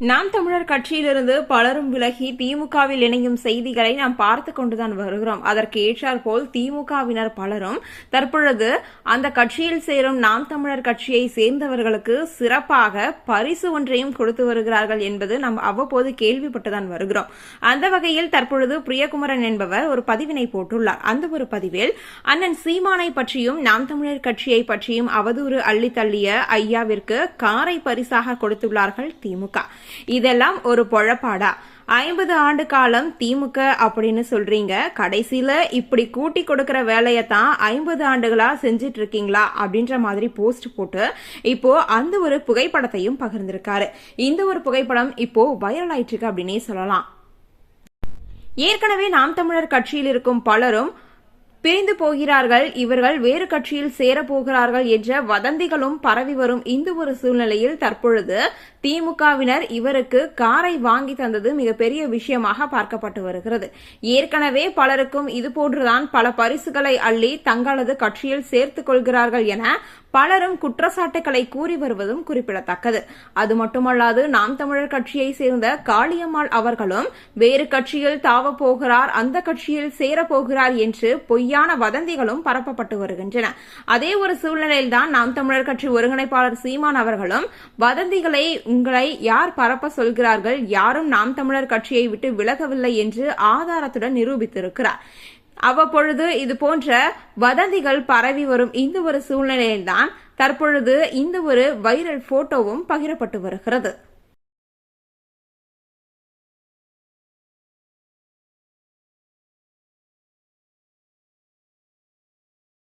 நாம் தமிழர் கட்சியிலிருந்து பலரும் விலகி திமுகவில் இணையும் செய்திகளை நாம் பார்த்து கொண்டுதான் வருகிறோம். அதற்கு ஏற்றாற்போல் திமுகவினர் பலரும் தற்பொழுது அந்த கட்சியில் சேரும் நாம் தமிழர் கட்சியை சேர்ந்தவர்களுக்கு சிறப்பாக பரிசு ஒன்றையும் கொடுத்து வருகிறார்கள் என்பது நாம் அவ்வப்போது கேள்விப்பட்டுதான் வருகிறோம். அந்த வகையில் தற்பொழுது பிரியகுமரன் என்பவர் ஒரு பதிவினை போட்டுள்ளார். அந்த ஒரு பதிவில் அண்ணன் சீமானை பற்றியும் நாம் தமிழர் கட்சியை பற்றியும் அவதூறு அள்ளி தள்ளிய ஐயாவிற்கு காரை பரிசாக கொடுத்துள்ளார்கள் திமுக. இதெல்லாம் ஒரு பொழப்பாடா. ஐம்பது ஆண்டு காலம் திமுக அப்படின்னு சொல்றீங்க. கடைசியில இப்படி கூட்டி கொடுக்கிற வேலையை தான் ஐம்பது ஆண்டுகளா செஞ்சிட்டு இருக்கீங்களா அப்படின்ற மாதிரி போஸ்ட் போட்டு இப்போ அந்த ஒரு புகைப்படத்தையும் பகிர்ந்திருக்காரு. இந்த ஒரு புகைப்படம் இப்போ வைரல் ஆயிட்டு இருக்கு அப்படின்னே சொல்லலாம். ஏற்கனவே நாம் தமிழர் கட்சியில் இருக்கும் பலரும் பிரிந்து போகிறார்கள் இவர்கள் வேறு கட்சியில் சேரப்போகிறார்கள் என்ற வதந்திகளும் பரவி வரும் இந்த ஒரு சூழ்நிலையில் தற்பொழுது திமுகவினர் இவருக்கு காரை வாங்கி தந்தது மிகப்பெரிய விஷயமாக பார்க்கப்பட்டு வருகிறது. ஏற்கனவே பலருக்கும் இதுபோன்றுதான் பல பரிசுகளை அள்ளி தங்களது கட்சியில் சேர்த்துக் கொள்கிறார்கள் என பலரும் குற்றச்சாட்டுகளை கூறி வருவதும் குறிப்பிடத்தக்கது. அது மட்டுமல்லாது நாம் தமிழர் கட்சியை சேர்ந்த காளியம்மாள் அவர்களும் வேறு கட்சியில் தாவப்போகிறார் அந்த கட்சியில் சேரப்போகிறார் என்று பொய்யான வதந்திகளும் பரப்பப்பட்டு வருகின்றன. அதே ஒரு சூழ்நிலையில்தான் நாம் தமிழர் கட்சி ஒருங்கிணைப்பாளர் சீமான் அவர்களும் வதந்திகளை உங்களை யார் பரப்ப சொல்கிறார்கள் யாரும் நாம் தமிழர் கட்சியை விட்டு விலகவில்லை என்று ஆதாரத்துடன் நிரூபித்திருக்கிறார். அவ்வப்பொழுது இது போன்ற வதந்திகள் பரவி வரும் இந்த ஒரு சூழ்நிலையில்தான் தற்பொழுது இந்த ஒரு வைரல் போட்டோவும் பகிரப்பட்டு வருகிறது.